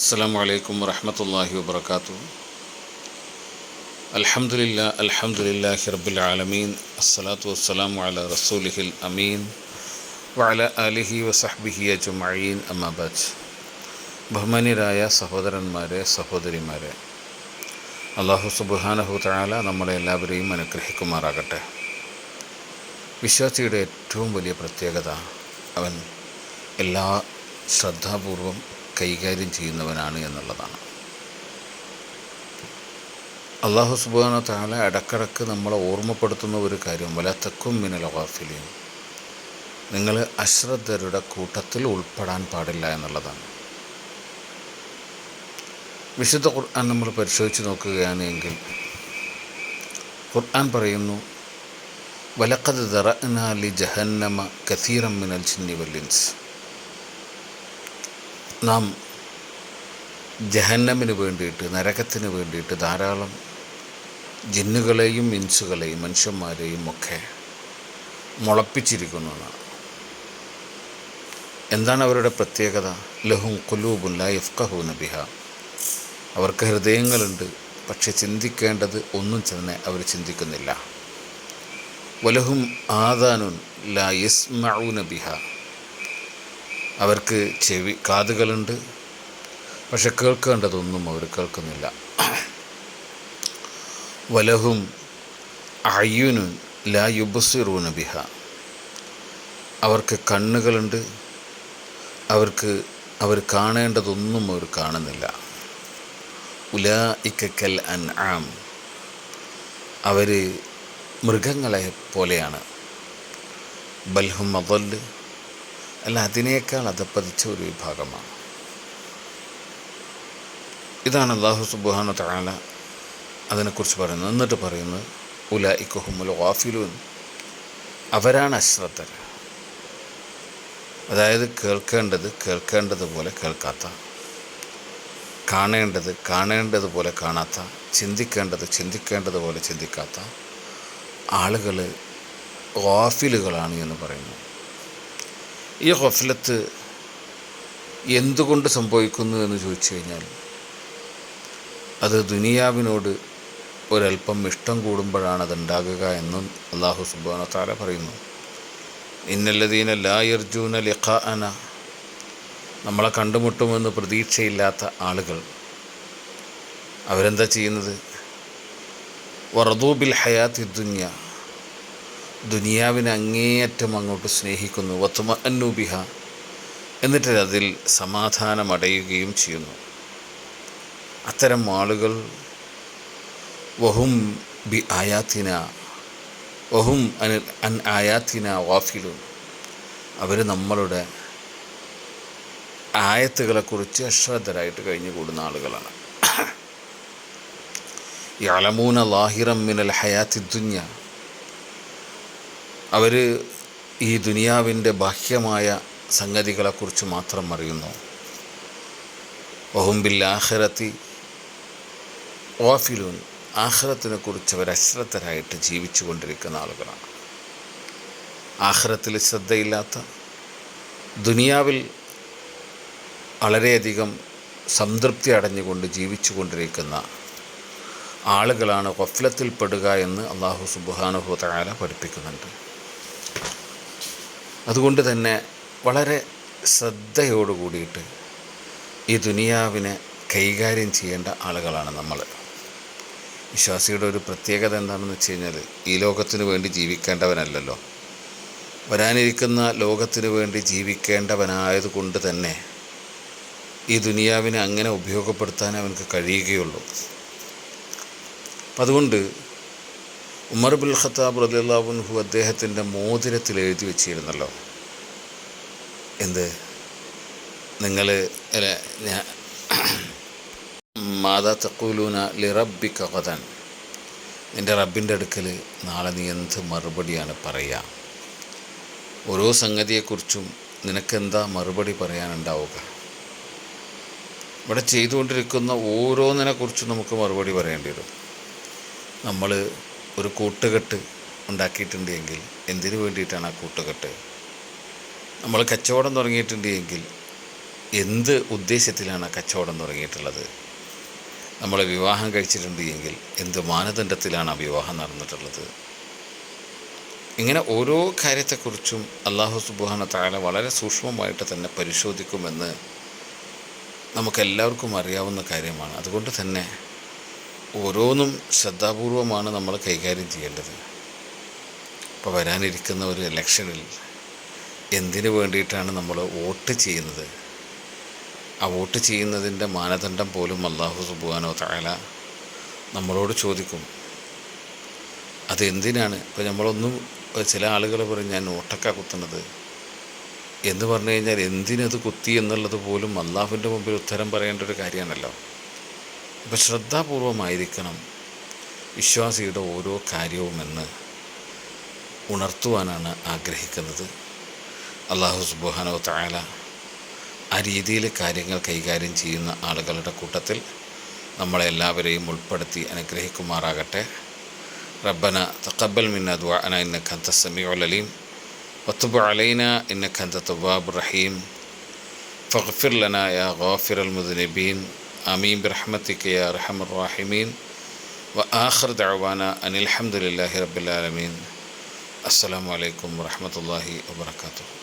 السلام عليكم ورحمة الله وبركاته الحمد لله الحمد لله رب العالمين الصلاة والسلام على رسوله الأمين وعلى آله وصحبه أجمعين أما بعد ബഹുമാന്യരായ സഹോദരന്മാരെ സഹോദരിമാരെ അള്ളാഹു സുബാനഹു താല നമ്മളെ എല്ലാവരെയും അനുഗ്രഹിക്കുമാറാകട്ടെ വിശ്വാസിയുടെ ഏറ്റവും വലിയ പ്രത്യേകത അവൻ എല്ലാ ശ്രദ്ധാപൂർവം കൈകാര്യം ചെയ്യുന്നവനാണ് എന്നുള്ളതാണ്. അള്ളാഹു സുബാന താല ഇടക്കിടക്ക് നമ്മളെ ഓർമ്മപ്പെടുത്തുന്ന ഒരു കാര്യം വലത്തക്കും മിനൽ വാഫിലിയും നിങ്ങൾ അശ്രദ്ധരുടെ കൂട്ടത്തിൽ ഉൾപ്പെടാൻ പാടില്ല എന്നുള്ളതാണ്. വിശുദ്ധ ഖുർആൻ നമ്മൾ പരിശോധിച്ച് നോക്കുകയാണെങ്കിൽ ഖുർആൻ പറയുന്നു വലക്കത് ദറഅനാലി ജഹന്നമ കസീറം മിനൽ ചിന്നി വല്ലിൻസ് നാം ജഹന്നമിന് വേണ്ടിയിട്ട് നരകത്തിന് വേണ്ടിയിട്ട് ധാരാളം ജിന്നുകളെയും ഇൻസുകളെയും മനുഷ്യന്മാരെയും ഒക്കെ മുളപ്പിച്ചിരിക്കുന്നതാണ്. എന്താണ് അവരുടെ പ്രത്യേകത? ലഹും കുലൂബുല്ല യഫ്കഹു നബിഹ അവർക്ക് ഹൃദയങ്ങളുണ്ട് പക്ഷെ ചിന്തിക്കേണ്ടത് ഒന്നും തന്നെ അവർ ചിന്തിക്കുന്നില്ല. വലഹും ആദാനുൻ ലാ യസ്മഊന ബിഹ. അവർക്ക് ചെവി കാതുകളുണ്ട്. പക്ഷെ കേൾക്കേണ്ടതൊന്നും അവർ കേൾക്കുന്നില്ല. വലഹും അയ്യുനു ലാ യുബസിറൂന ബിഹ. അവർക്ക് കണ്ണുകളുണ്ട്. അവർക്ക് അവർ കാണേണ്ടതൊന്നും അവർ കാണുന്നില്ല. ഉലായിക്കൽ അൻ ആം അവർ മൃഗങ്ങളെ പോലെയാണ്. ബൽഹും മതൽ അല്ല അതിനേക്കാൾ അതപ്പതിച്ച ഒരു വിഭാഗമാണ്. ഇതാണ് അള്ളാഹു സുബാന താല അതിനെക്കുറിച്ച് പറയുന്നത്. എന്നിട്ട് പറയുന്നത് ഉല ഇക്കുഹുമുൽ വാഫിലൂൻ അവരാണ് അശ്രദ്ധർ. അതായത് കേൾക്കേണ്ടത് കേൾക്കേണ്ടതുപോലെ കേൾക്കാത്ത കാണേണ്ടത് കാണേണ്ടതുപോലെ കാണാത്ത ചിന്തിക്കേണ്ടത് ചിന്തിക്കേണ്ടതുപോലെ ചിന്തിക്കാത്ത ആളുകൾ ഗാഫിലുകളാണ് എന്ന് പറയുന്നു. ഈ ഹൊഫലത്ത് എന്തുകൊണ്ട് സംഭവിക്കുന്നു എന്ന് ചോദിച്ചു കഴിഞ്ഞാൽ അത് ദുനിയാവിനോട് ഒരല്പം ഇഷ്ടം കൂടുമ്പോഴാണ് അതുണ്ടാകുക എന്നും അള്ളാഹു സുബാന താര പറയുന്നു. ഇന്നല്ലതീന ലായർജൂന ലിഖ അന നമ്മളെ കണ്ടുമുട്ടുമെന്ന് പ്രതീക്ഷയില്ലാത്ത ആളുകൾ അവരെന്താ ചെയ്യുന്നത്? വറദൂബിൽ ഹയാത്തി ദുന്യ. ദുനിയാവിനെ അങ്ങേയറ്റം അങ്ങോട്ട് സ്നേഹിക്കുന്നു. വത്തുമ അന്നൂബിഹ എന്നിട്ട് അതിൽ സമാധാനമടയുകയും ചെയ്യുന്നു. അത്തരം ആളുകൾ വഹും ബി ആയാത്തിന വഹും അൻ അൻ ആയാത്തിന വാഫിലും അവർ നമ്മളുടെ ആയത്തുകളെക്കുറിച്ച് അശ്രദ്ധരായിട്ട് കഴിഞ്ഞുകൂടുന്ന ആളുകളാണ്. യലമൂന ലാഹിറം മിനൽ ഹയാത്തി ദുന്യ. അവർ ഈ ദുനിയാവിന്റെ ബാഹ്യമായ സംഗതികളെക്കുറിച്ച് മാത്രം അറിയുന്നു. ഒഹുംബിൽ ആഹ്റത്തി ഓഫിലൂൻ ആഹ്റത്തിനെ കുറിച്ച് അവർ അശ്രദ്ധരായിട്ട് ജീവിച്ചു കൊണ്ടിരിക്കുന്ന ആളുകളാണ്. ആഹ്റത്തിൽ ശ്രദ്ധയില്ലാത്ത ദുനിയാവിൽ വളരെയധികം സംതൃപ്തി അടഞ്ഞുകൊണ്ട് ജീവിച്ചു കൊണ്ടിരിക്കുന്ന ആളുകളാണ് കൊഫ്ലത്തിൽപ്പെടുക എന്ന് അള്ളാഹു സുബുഹാനുഭൂതകാല പഠിപ്പിക്കുന്നുണ്ട്. അതുകൊണ്ട് തന്നെ വളരെ ശ്രദ്ധയോട് കൂടിയിട്ട് ഈ ദുനിയാവിനെ കൈകാര്യം ചെയ്യേണ്ട ആളുകളാണ് നമ്മൾ. വിശ്വാസിയുടെ ഒരു പ്രത്യേകത എന്താണെന്ന് വെച്ച് കഴിഞ്ഞാൽ ഈ ലോകത്തിനു വേണ്ടി ജീവിക്കേണ്ടവനല്ലല്ലോ. വരാനിരിക്കുന്ന ലോകത്തിനു വേണ്ടി ജീവിക്കേണ്ടവനായതുകൊണ്ട് തന്നെ ഈ ദുനിയാവിനെ അങ്ങനെ ഉപയോഗപ്പെടുത്താൻ അവനക്ക് കഴിയുകയുള്ളൂ. അതുകൊണ്ട് ഉമർ ബുൽ ഖത്താബ് റലിയല്ലാവുൻഹു അദ്ദേഹത്തിന്റെ മോതിരത്തിൽ എഴുതി വെച്ചിരുന്നല്ലോ. എന്ത്? നിങ്ങൾ മാതാ തക്കൂലൂന ലിറബി കഥൻ നിന്റെ റബ്ബിന്റെ അടുക്കൽ നാളെ നീ എന്ത് മറുപടിയാണ് പറയുക ഓരോ സംഗതിയെക്കുറിച്ചും നിനക്കെന്താ മറുപടി പറയാനുണ്ടാവുക? ഇവിടെ ചെയ്തുകൊണ്ടിരിക്കുന്ന ഓരോന്നിനെക്കുറിച്ചും നമുക്ക് മറുപടി പറയേണ്ടി വരും. നമ്മൾ ഒരു കൂട്ടുകെട്ട് ഉണ്ടാക്കിയിട്ടുണ്ട് എങ്കിൽ എന്തിനു വേണ്ടിയിട്ടാണ് ആ കൂട്ടുകെട്ട്? നമ്മൾ കച്ചവടം തുടങ്ങിയിട്ടുണ്ട് എങ്കിൽ എന്ത് ഉദ്ദേശത്തിലാണ് ആ കച്ചവടം തുടങ്ങിയിട്ടുള്ളത്? നമ്മൾ വിവാഹം കഴിച്ചിട്ടുണ്ട് എങ്കിൽ എന്ത് മാനദണ്ഡത്തിലാണ് ആ വിവാഹം നടന്നിട്ടുള്ളത്? ഇങ്ങനെ ഓരോ കാര്യത്തെക്കുറിച്ചും അള്ളാഹു സുബാന താല വളരെ സൂക്ഷ്മമായിട്ട് തന്നെ പരിശോധിക്കുമെന്ന് നമുക്കെല്ലാവർക്കും അറിയാവുന്ന കാര്യമാണ്. അതുകൊണ്ട് തന്നെ ഓരോന്നും ശ്രദ്ധാപൂർവമാണ് നമ്മൾ കൈകാര്യം ചെയ്യേണ്ടത്. ഇപ്പോൾ വരാനിരിക്കുന്ന ഒരു ഇലക്ഷനിൽ എന്തിനു വേണ്ടിയിട്ടാണ് നമ്മൾ വോട്ട് ചെയ്യുന്നത്? ആ വോട്ട് ചെയ്യുന്നതിന്റെ മാനദണ്ഡം പോലും അള്ളാഹു സുബാനോ താല നമ്മളോട് ചോദിക്കും. അതെന്തിനാണ് ഇപ്പോൾ നമ്മളൊന്നും ചില ആളുകൾ പറയും ഞാൻ ഓട്ടക്ക കുത്തുന്നത്. എന്ന് പറഞ്ഞു കഴിഞ്ഞാൽ എന്തിനത് കുത്തി എന്നുള്ളത് പോലും അള്ളാഹുവിന്റെ മുമ്പിൽ ഉത്തരം പറയേണ്ട ഒരു കാര്യമാണല്ലോ. അപ്പം ശ്രദ്ധാപൂർവമായിരിക്കണം വിശ്വാസിയുടെ ഓരോ കാര്യവുമെന്ന് ഉണർത്തുവാനാണ് ആഗ്രഹിക്കുന്നത്. അള്ളാഹു സുബാനോ താല ആ രീതിയിൽ കാര്യങ്ങൾ കൈകാര്യം ചെയ്യുന്ന ആളുകളുടെ കൂട്ടത്തിൽ നമ്മളെല്ലാവരെയും ഉൾപ്പെടുത്തി അനുഗ്രഹിക്കുമാറാകട്ടെ. റബ്ബന തക്കബൽ മിന്ന ദ്വാന ഇന്ന ഖന്ത സമീഉലലീം വത്തുബ് അലൈന ഇന്ന ഖന്ത തുബാബ് റഹീം. ഫഖ്ഫിർ ലനായ യാ അൽ മുദ്നബീൻ. آمين برحمتك يا أرحم الراحمين. وآخر دعوانا أن الحمد لله رب العالمين. السلام عليكم ورحمة الله وبركاته.